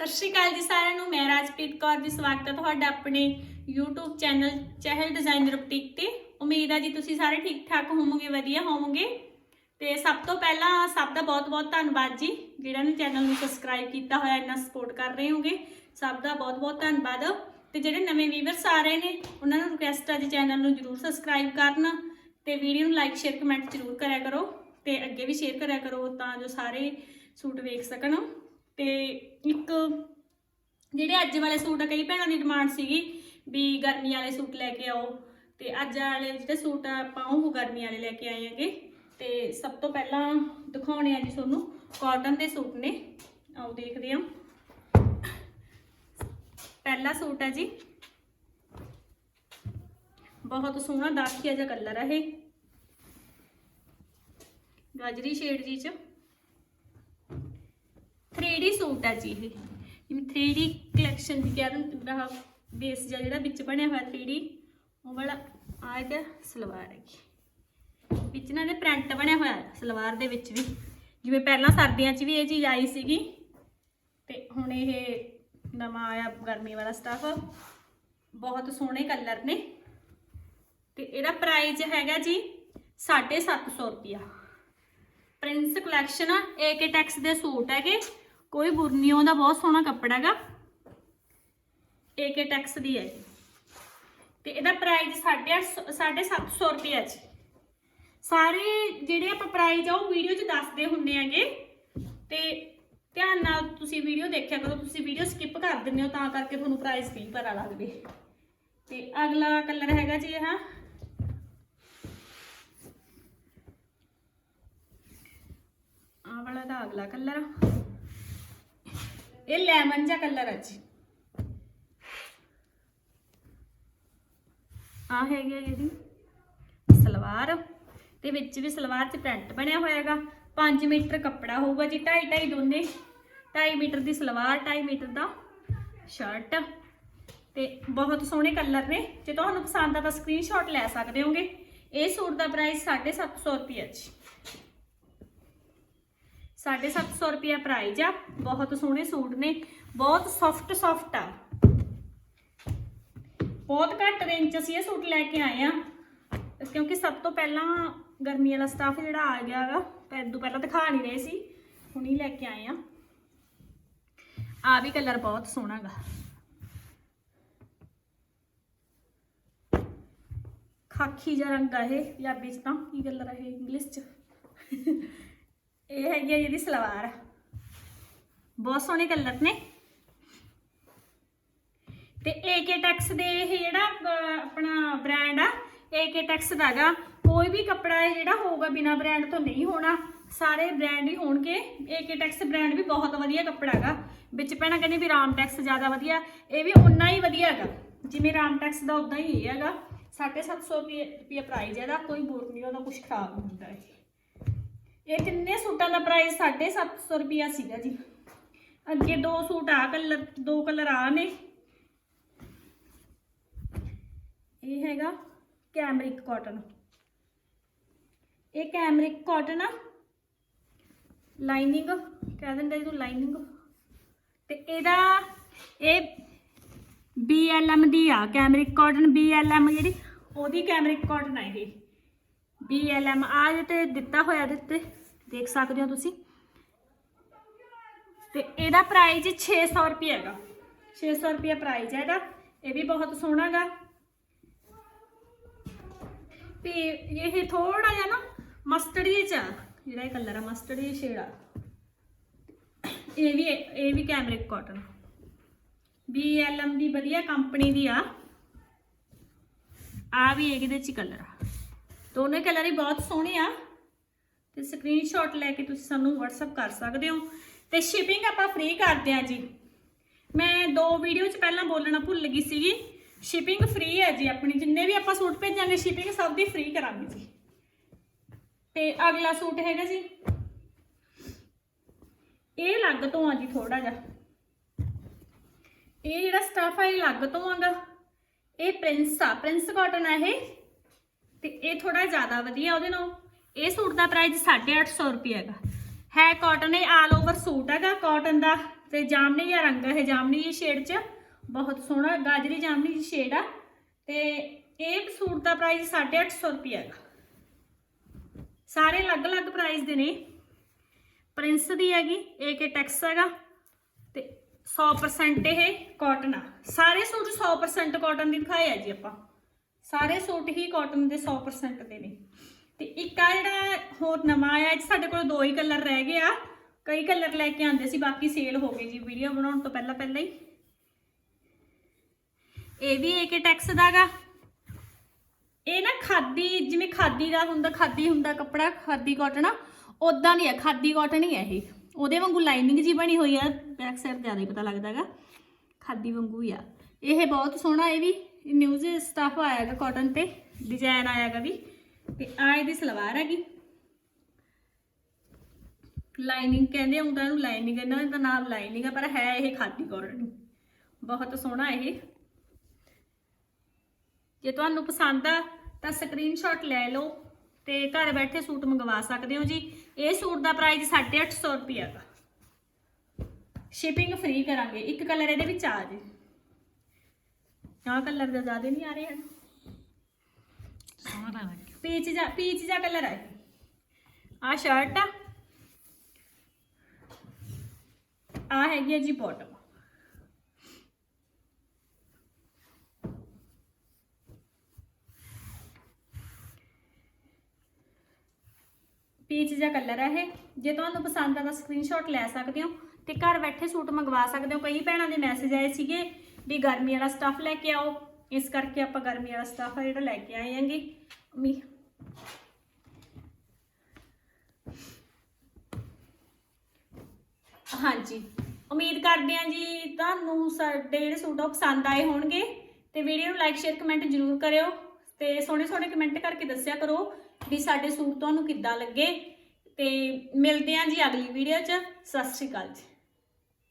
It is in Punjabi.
ਸਤਿ ਸ਼੍ਰੀ ਅਕਾਲ ਜੀ ਸਾਰਿਆਂ ਨੂੰ, ਮੈਂ ਰਾਜਪ੍ਰੀਤ ਕੌਰ ਜੀ, ਸਵਾਗਤ ਹੈ ਤੁਹਾਡਾ ਆਪਣੇ YouTube channel Chahal designer boutique ਤੇ। ਉਮੀਦ ਹੈ ਜੀ ਤੁਸੀਂ ਸਾਰੇ ਠੀਕ ਠਾਕ ਹੋਵੋਗੇ, ਵਧੀਆ ਹੋਵੋਗੇ। ਤੇ ਸਭ ਤੋਂ ਪਹਿਲਾਂ ਸਭ ਦਾ ਬਹੁਤ-ਬਹੁਤ ਧੰਨਵਾਦ ਜੀ ਜਿਹੜਾ ਨੇ ਚੈਨਲ ਨੂੰ ਸਬਸਕ੍ਰਾਈਬ ਕੀਤਾ ਹੋਇਆ, ਇੰਨਾ ਸਪੋਰਟ ਕਰ ਰਹੇ ਹੋਗੇ ਸਭ ਦਾ ਬਹੁਤ-ਬਹੁਤ ਧੰਨਵਾਦ। ਤੇ ਜਿਹੜੇ ਨਵੇਂ ਵੀਵਰਸ ਆ ਰਹੇ ਨੇ, ਉਹਨਾਂ ਨੂੰ ਰਿਕੁਐਸਟ ਹੈ ਜੀ ਚੈਨਲ ਨੂੰ ਜਰੂਰ ਸਬਸਕ੍ਰਾਈਬ ਕਰਨ। ਤੇ ਵੀਡੀਓ ਨੂੰ ਲਾਈਕ ਸ਼ੇਅਰ ਕਮੈਂਟ ਜਰੂਰ ਕਰਿਆ ਕਰੋ। ਤੇ ਅੱਗੇ ਵੀ ਸ਼ੇਅਰ ਕਰਿਆ ਕਰੋ, ਤਾਂ ਜੋ ਸਾਰੇ ਸੂਟ ਵੇਖ ਸਕਣ। ਤੇ ਇੱਕ ਜਿਹੜੇ ਅੱਜ ਵਾਲੇ ਸੂਟ ਆ, ਕਈ ਭੈਣਾਂ ਦੀ ਡਿਮਾਂਡ ਸੀਗੀ ਵੀ ਗਰਮੀ ਵਾਲੇ ਸੂਟ ਲੈ ਕੇ ਆਓ। ਤੇ ਅੱਜ ਵਾਲੇ ਜਿਹੜੇ ਸੂਟ ਆ, ਆਪਾਂ ਉਹ ਗਰਮੀ ਵਾਲੇ ਲੈ ਕੇ ਆਏ ਹੈਗੇ। ਤੇ ਸਭ ਤੋਂ ਪਹਿਲਾਂ ਦਿਖਾਉਣੇ ਆ ਜੀ ਤੁਹਾਨੂੰ ਕਾਟਨ ਦੇ ਸੂਟ ਨੇ। ਆਓ ਦੇਖਦੇ ਹਾਂ। ਪਹਿਲਾ ਸੂਟ ਹੈ ਜੀ। ਬਹੁਤ ਸੋਹਣਾ ਦਾਖੀਆ ਜਿਹਾ ਕਲਰ ਹੈ ਇਹ। ਗਾਜਰੀ ਸ਼ੇਡ ਜੀ ਚ। ਸੂਟ ਹੈ ਜੀ ਇਹ। ਜਿਵੇਂ 3D ਕਲੈਕਸ਼ਨ ਦੀ ਕਹਿ ਦਿੰਦੇ ਦਾ ਬੇਸ ਜਿਹਾ ਜਿਹੜਾ ਵਿੱਚ ਬਣਿਆ ਹੋਇਆ 3D ਉਹ ਵਾਲਾ ਆ ਇਹਦਾ ਸਲਵਾਰ ਹੈਗੀ। ਵਿੱਚ ਨਾ ਇਹਦੇ ਪ੍ਰਿੰਟ ਬਣਿਆ ਹੋਇਆ ਸਲਵਾਰ ਦੇ ਵਿੱਚ ਵੀ। ਜਿਵੇਂ ਪਹਿਲਾਂ ਸਰਦੀਆਂ 'ਚ ਵੀ ਇਹ ਚੀਜ਼ ਆਈ ਸੀਗੀ, ਤੇ ਹੁਣ ਇਹ ਨਵਾਂ ਆਇਆ ਗਰਮੀ ਵਾਲਾ ਸਟਾਫ ਬਹੁਤ ਸੋਹਣੇ ਕਲਰ ਨੇ। ਤੇ ਇਹਦਾ ਪ੍ਰਾਈਸ ਹੈਗਾ ਜੀ 750 ਰੁਪਿਆ ਪ੍ਰਿੰਸ ਕਲੈਕਸ਼ਨ ਆ ਏਕੇ ਟੈਕਸ ਦੇ ਸੂਟ ਹੈਗੇ। ਕੋਈ ਬੁਰ ਨਹੀਂ ਆਉਂਦਾ ਬਹੁਤ ਸੋਹਣਾ ਕੱਪੜਾ ਹੈਗਾ। ਏਕੇ ਟੈਕਸ ਦੀ ਹੈ ਇਹ। ਤੇ ਇਹਦਾ ਪ੍ਰਾਈਸ 850 750 ਰੁਪਏ ਜੀ। ਸਾਰੇ ਜਿਹੜੇ ਆਪਾਂ ਪ੍ਰਾਈਸ ਆ, ਉਹ ਵੀਡੀਓ 'ਚ ਦੱਸਦੇ ਹੁੰਦੇ ਆਗੇ ਤੇ ਧਿਆਨ ਨਾਲ ਤੁਸੀਂ ਵੀਡੀਓ ਦੇਖਿਆ ਕਰੋ, ਤੁਸੀਂ ਵੀਡੀਓ ਸਕਿਪ ਕਰ ਦਿੰਦੇ ਹੋ, ਤਾਂ ਕਰਕੇ ਤੁਹਾਨੂੰ ਪ੍ਰਾਈਸ ਨਹੀਂ ਪਤਾ ਲੱਗਦੇ। ਤੇ ਅਗਲਾ ਕਲਰ ਹੈਗਾ ਜੀ ਇਹ। ਆਹ ਵਾਲਾ ਦਾ ਅਗਲਾ ਕਲਰ ਇਹ ਲੈਮਨ ਜਿਹਾ ਕਲਰ ਹੈ ਜੀ। ਆ ਹੈਗੀ ਆ ਜਿਹੜੀ ਸਲਵਾਰ, ਤੇ ਵਿੱਚ ਵੀ ਸਲਵਾਰ 'ਚ ਪ੍ਰਿੰਟ ਬਣਿਆ ਹੋਇਆ ਹੈਗਾ 5 ਮੀਟਰ ਕੱਪੜਾ ਹੋਊਗਾ ਜੀ 2.5 2.5 ਦੋਨੇ। 2.5 ਮੀਟਰ ਦੀ ਸਲਵਾਰ 2.5 ਮੀਟਰ ਦਾ ਸ਼ਰਟ ਤੇ ਬਹੁਤ ਸੋਹਣੇ ਕਲਰ ਨੇ। ਜੇ ਤੁਹਾਨੂੰ ਪਸੰਦ ਆ ਤਾਂ ਸਕਰੀਨਸ਼ਾਟ ਲੈ ਸਕਦੇ ਹੋਗੇ। ਇਹ ਸੂਟ ਦਾ ਪ੍ਰਾਈਸ 750 ਰੁਪਏ ਜੀ। 750 ਰੁਪਏ ਪ੍ਰਾਈਜ਼ ਆ। ਬਹੁਤ ਸੋਹਣੇ ਸੂਟ ਨੇ। ਬਹੁਤ ਸੌਫਟ ਸੌਫਟ ਆ। ਬਹੁਤ ਘੱਟ ਰੇਂਜ 'ਚ ਅਸੀਂ ਇਹ ਸੂਟ ਲੈ ਕੇ ਆਏ ਆ। ਕਿਉਂਕਿ ਸਭ ਤੋਂ ਪਹਿਲਾਂ ਗਰਮੀ ਵਾਲਾ ਸਟਾਫ ਜਿਹੜਾ ਆ ਗਿਆ ਹੈਗਾ ਪੈਦੂ ਪਹਿਲਾਂ ਦਿਖਾ ਨਹੀਂ ਰਹੇ ਸੀ। ਹੁਣੀ ਲੈ ਕੇ ਆਏ ਆ। ਆ ਵੀ ਕਲਰ ਬਹੁਤ ਸੋਹਣਾ ਗਾ। ਖਾਕੀ ਜਿਹਾ ਰੰਗ ਆ ਇਹ, ਪੰਜਾਬੀ 'ਚ ਤਾਂ। ਕੀ ਕਲਰ ਆ ਇਹ? ਇੰਗਲਿਸ਼ 'ਚ। ਇਹ ਹੈਗੀ ਆ ਜਿਹਦੀ ਸਲਵਾਰ। ਬਹੁਤ ਸੋਹਣੇ ਕਲਰ ਨੇ। ਤੇ ਏਕੇ ਟੈਕਸ ਦੇ ਇਹ ਜਿਹੜਾ ਆਪਣਾ ਬ੍ਰਾਂਡ ਆ ਏਕੇ ਟੈਕਸ ਦਾਗਾ ਕੋਈ ਵੀ ਕੱਪੜਾ ਹੈ ਜਿਹੜਾ ਹੋਊਗਾ ਬਿਨਾ ਬ੍ਰਾਂਡ ਤੋਂ ਨਹੀਂ ਹੋਣਾ। ਸਾਰੇ ਬ੍ਰਾਂਡ ਹੀ ਹੋਣਗੇ। ਏਕੇ ਟੈਕਸ ਬ੍ਰਾਂਡ ਵੀ ਬਹੁਤ ਵਧੀਆ ਕੱਪੜਾ ਹੈਗਾ ਵਿੱਚ ਪੈਣਾ ਕਹਿੰਦੇ ਵੀ ਰਾਮ ਟੈਕਸ ਜ਼ਿਆਦਾ ਵਧੀਆ। ਇਹ ਵੀ ਉਨਾ ਹੀ ਵਧੀਆ ਹੈਗਾ ਜਿਵੇਂ ਰਾਮ ਟੈਕਸ ਦਾ ਉਦਾਂ ਹੀ ਇਹ ਹੈਗਾ। 750 ਰੁਪਏ ਰੁਪਏ ਪ੍ਰਾਈਸ ਹੈ ਇਹਦਾ। ਕੋਈ ਬੋਰ ਨਹੀਂ ਉਹਦਾ ਕੁਝ ਖਰਾਬ ਨਹੀਂ ਹੁੰਦਾ ਇਹ। ਇਹ ਤਿੰਨੇ ਸੂਟਾਂ ਦਾ ਪ੍ਰਾਈਸ 750 ਰੁਪਿਆ ਸੀਗਾ ਜੀ। ਅੱਗੇ ਦੋ ਸੂਟ ਆ ਕਲਰ ਦੋ ਕਲਰ ਆ ਨੇ। ਇਹ ਹੈਗਾ ਕੈਮਰਿਕ ਕਾਟਨ ਇਹ ਕੈਮਰਿਕ ਕਾਟਨ ਆ। ਲਾਈਨਿੰਗ ਕਹਿ ਦਿੰਦੇ ਤੂੰ ਲਾਈਨਿੰਗ ਤੇ ਇਹਦਾ ਇਹ BLM ਦੀ ਆ ਕੈਮਰਿਕ ਕਾਟਨ BLM ਜਿਹੜੀ, ਉਹਦੀ ਕੈਮਰਿਕ ਕਾਟਨ ਆ ਇਹ। BLM ਆ ਜੇ ਤੇ ਦਿੱਤਾ ਹੋਇਆ ਇਹਦੇ ਤੇ ਦੇਖ ਸਕਦੇ ਹੋ ਤੁਸੀਂ। ਤੇ ਇਹਦਾ ਪ੍ਰਾਈਸ 600 ਰੁਪਏ ਹੈਗਾ। 600 ਰੁਪਏ ਪ੍ਰਾਈਸ ਹੈ ਇਹਦਾ। ਇਹ ਵੀ ਬਹੁਤ ਸੋਹਣਾ ਗਾ ਤੇ ਇਹ ਥੋੜਾ ਜਿਹਾ ਨਾ ਮਸਟਰਡ ਚ ਆ, ਜਿਹੜਾ ਇਹ ਕਲਰ ਆ ਮਸਟਰਡ ਜਿਹੀ ਸ਼ੇਡ ਆ। ਇਹ ਵੀ ਇਹ ਵੀ ਕੈਮਰਿਕ ਕਾਟਨ BLM ਦੀ ਵਧੀਆ ਕੰਪਨੀ ਦੀ ਆ। ਆ ਵੀ ਇਹਦੇ ਚ ਕਲਰ ਆ। ਦੋਨੇ ਕਲਰ ਹੀ ਬਹੁਤ ਸੋਹਣੇ ਆ। ਤੇ ਸਕਰੀਨਸ਼ਾਟ ਲੈ ਕੇ ਤੁਸੀਂ ਸਾਨੂੰ WhatsApp ਕਰ ਸਕਦੇ ਹੋ। ਤੇ ਸ਼ਿਪਿੰਗ ਆਪਾਂ ਫ੍ਰੀ ਕਰਦੇ ਆ ਜੀ। ਮੈਂ ਦੋ ਵੀਡੀਓ ਚ ਪਹਿਲਾਂ ਬੋਲਣਾ ਭੁੱਲ ਗਈ ਸੀਗੀ। ਸ਼ਿਪਿੰਗ ਫ੍ਰੀ ਹੈ ਜੀ ਆਪਣੀ। ਜਿੰਨੇ ਵੀ ਆਪਾਂ ਸੂਟ ਭੇਜਾਂਗੇ ਸ਼ਿਪਿੰਗ ਸਭ ਦੀ ਫ੍ਰੀ ਕਰਾਂਗੇ ਜੀ। ਤੇ ਅਗਲਾ ਸੂਟ ਹੈਗਾ ਜੀ। ਇਹ ਲੱਗ ਤੋਂ ਆ ਜੀ ਥੋੜਾ ਜਿਹਾ। ਇਹ ਜਿਹੜਾ ਸਟਫ ਆ, ਇਹ ਲੱਗ ਤੋਂ ਆਗਾ ਇਹ ਪ੍ਰਿੰਸ ਆ। ਪ੍ਰਿੰਸ ਕਾਟਨ ਆ ਇਹ। ਤੇ ਇਹ ਥੋੜਾ ਜ਼ਿਆਦਾ ਵਧੀਆ ਉਹਦੇ ਨਾਲ। ਇਹ ਸੂਟ ਦਾ ਪ੍ਰਾਈਸ 850 ਰੁਪਏ ਹੈਗਾ। ਹੈ ਕਾਟਨ ਇਹ ਆਲ ਓਵਰ ਸੂਟ ਹੈਗਾ ਕਾਟਨ ਦਾ। ਤੇ ਜਾਮਨੀ ਜਿਹਾ ਰੰਗ ਹੈ ਇਹ, ਜਾਮਨੀ ਦੀ ਸ਼ੇਡ 'ਚ। ਬਹੁਤ ਸੋਹਣਾ ਗਾਜਰੀ ਜਾਮਨੀ ਦੀ ਸ਼ੇਡ ਆ। ਤੇ ਇਹ ਸੂਟ ਦਾ ਪ੍ਰਾਈਸ 850 ਰੁਪਏ ਹੈਗਾ। ਸਾਰੇ ਅਲੱਗ-ਅਲੱਗ ਪ੍ਰਾਈਸ ਦੇ ਨੇ। ਪ੍ਰਿੰਸ ਦੀ ਹੈਗੀ ਏਕੇ ਟੈਕਸ ਹੈਗਾ। ਤੇ 100% ਇਹ ਕਾਟਨ ਆ। ਸਾਰੇ ਸੂਟ 100% ਕਾਟਨ ਦੀ ਦਿਖਾਏ ਆ ਜੀ ਆਪਾਂ। ਸਾਰੇ ਸੂਟ ਹੀ ਕਾਟਨ ਦੇ 100% ਦੇ ਨੇ। ਤੇ ਇੱਕ ਆ ਜਿਹੜਾ ਹੋਰ ਨਵਾਂ ਆਇਆ, ਇਹ 'ਚ ਸਾਡੇ ਕੋਲ ਦੋ ਹੀ ਕਲਰ ਰਹਿ ਗਏ ਆ। ਕਈ ਕਲਰ ਲੈ ਕੇ ਆਂਦੇ ਸੀ, ਬਾਕੀ ਸੇਲ ਹੋ ਗਏ ਜੀ ਵੀਡੀਓ ਬਣਾਉਣ ਤੋਂ ਪਹਿਲਾਂ ਪਹਿਲਾਂ ਹੀ। ਇਹ ਵੀ ਏਕੇ ਟੈਕਸ ਦਾਗਾ। ਇਹ ਨਾ ਖਾਦੀ, ਜਿਵੇਂ ਖਾਦੀ ਦਾ ਹੁੰਦਾ, ਖਾਦੀ ਹੁੰਦਾ ਕੱਪੜਾ, ਖਾਦੀ ਕਾਟਨ ਆ ਉਦਾਂ ਨਹੀਂ ਹੈ ਖਾਦੀ ਕਾਟਨ ਹੀ ਹੈ ਇਹ। ਉਹਦੇ ਵਾਂਗੂ ਲਾਈਨਿੰਗ ਜੀ ਬਣੀ ਹੋਈ ਆ ਬੈਕ ਸਾਈਡ ਜ਼ਿਆਦਾ ਹੀ ਪਤਾ ਲੱਗਦਾਗਾ ਖਾਦੀ ਵਾਂਗੂ ਹੀ ਆ। ਇਹ ਬਹੁਤ ਸੋਹਣਾ ਇਹ ਵੀ। ਨਿਊਜ਼ ਸਟਾਫ ਆਇਆਗਾ ਕਾਟਨ ਤੇ ਡਿਜ਼ਾਈਨ ਆਇਆਗਾ ਵੀ, ਤੇ ਆ ਇਹਦੀ ਸਲਵਾਰ ਹੈਗੀ। ਲਾਈਨਿੰਗ ਕਹਿੰਦੇ ਹੁੰਦਾ ਇਹਨੂੰ ਲਾਈਨਿੰਗ ਇਹਨਾਂ ਦਾ ਨਾਮ ਲਾਈਨਿੰਗ ਆ, ਪਰ ਹੈ ਇਹ ਖਾਦੀ ਕਾਟਨ ਬਹੁਤ ਸੋਹਣਾ ਇਹ। ਜੇ ਤੁਹਾਨੂੰ ਪਸੰਦ ਆ, ਤਾਂ ਸਕਰੀਨਸ਼ਾਟ ਲੈ ਲਓ ਤੇ ਘਰ ਬੈਠੇ ਸੂਟ ਮੰਗਵਾ ਸਕਦੇ ਹੋ ਜੀ। ਇਹ ਸੂਟ ਦਾ ਪ੍ਰਾਈਸ 850 ਰੁਪਏ ਦਾ ਸ਼ਿਪਿੰਗ ਫ੍ਰੀ ਕਰਾਂਗੇ। ਇੱਕ ਕਲਰ ਇਹਦੇ ਵਿੱਚ ਆ ਜੇ। ਆਹ ਕਲਰ ਦਾ ਜ਼ਿਆਦਾ ਨਹੀਂ ਆ ਰਿਹਾ ਸੋਹਣਾ ਲੱਗ ਪੀਚ ਜਾ ਪੀਚ ਜਾ ਕਲਰ ਆ ਆ ਸ਼ਰਟ ਆ। ਆ ਹੈਗੀ ਆ ਜੀ ਬਾਟਮ ਪੀਚ ਜਿਹਾ ਕਲਰ ਹੈ ਇਹ। ਜੇ ਤੁਹਾਨੂੰ ਪਸੰਦ ਆ ਤਾਂ ਸਕਰੀਨਸ਼ਾਟ ਲੈ ਸਕਦੇ ਹੋ ਤੇ ਘਰ ਬੈਠੇ ਸੂਟ ਮੰਗਵਾ ਸਕਦੇ ਹੋ। ਕਈ ਭੈਣਾਂ ਦੇ ਮੈਸੇਜ ਆਏ ਸੀਗੇ ਵੀ ਗਰਮੀ ਵਾਲਾ ਸਟੱਫ ਲੈ ਕੇ ਆਓ। ਇਸ ਕਰਕੇ ਆਪਾਂ ਗਰਮੀ ਵਾਲਾ ਸਟੱਫ ਆ ਜਿਹੜਾ ਲੈ ਕੇ ਆਏ ਆਂਗੇ ਮੀ ਹਾਂਜੀ। ਉਮੀਦ ਕਰਦੇ ਹਾਂ ਜੀ ਤੁਹਾਨੂੰ ਸਾਡੇ ਜਿਹੜੇ ਸੂਟ ਆ ਉਹ ਪਸੰਦ ਆਏ ਹੋਣਗੇ। ਤੇ ਵੀਡੀਓ ਨੂੰ ਲਾਈਕ ਸ਼ੇਅਰ ਕਮੈਂਟ ਜ਼ਰੂਰ ਕਰਿਓ। ਤੇ ਸੋਹਣੇ ਸੋਹਣੇ ਕਮੈਂਟ ਕਰਕੇ ਦੱਸਿਆ ਕਰੋ ਵੀ ਸਾਡੇ ਸੂਟ ਤੁਹਾਨੂੰ ਕਿੱਦਾਂ ਲੱਗੇ। ਤੇ ਮਿਲਦੇ ਹਾਂ ਜੀ ਅਗਲੀ ਵੀਡੀਓ 'ਚ। ਸਤਿ ਸ਼੍ਰੀ ਅਕਾਲ ਜੀ।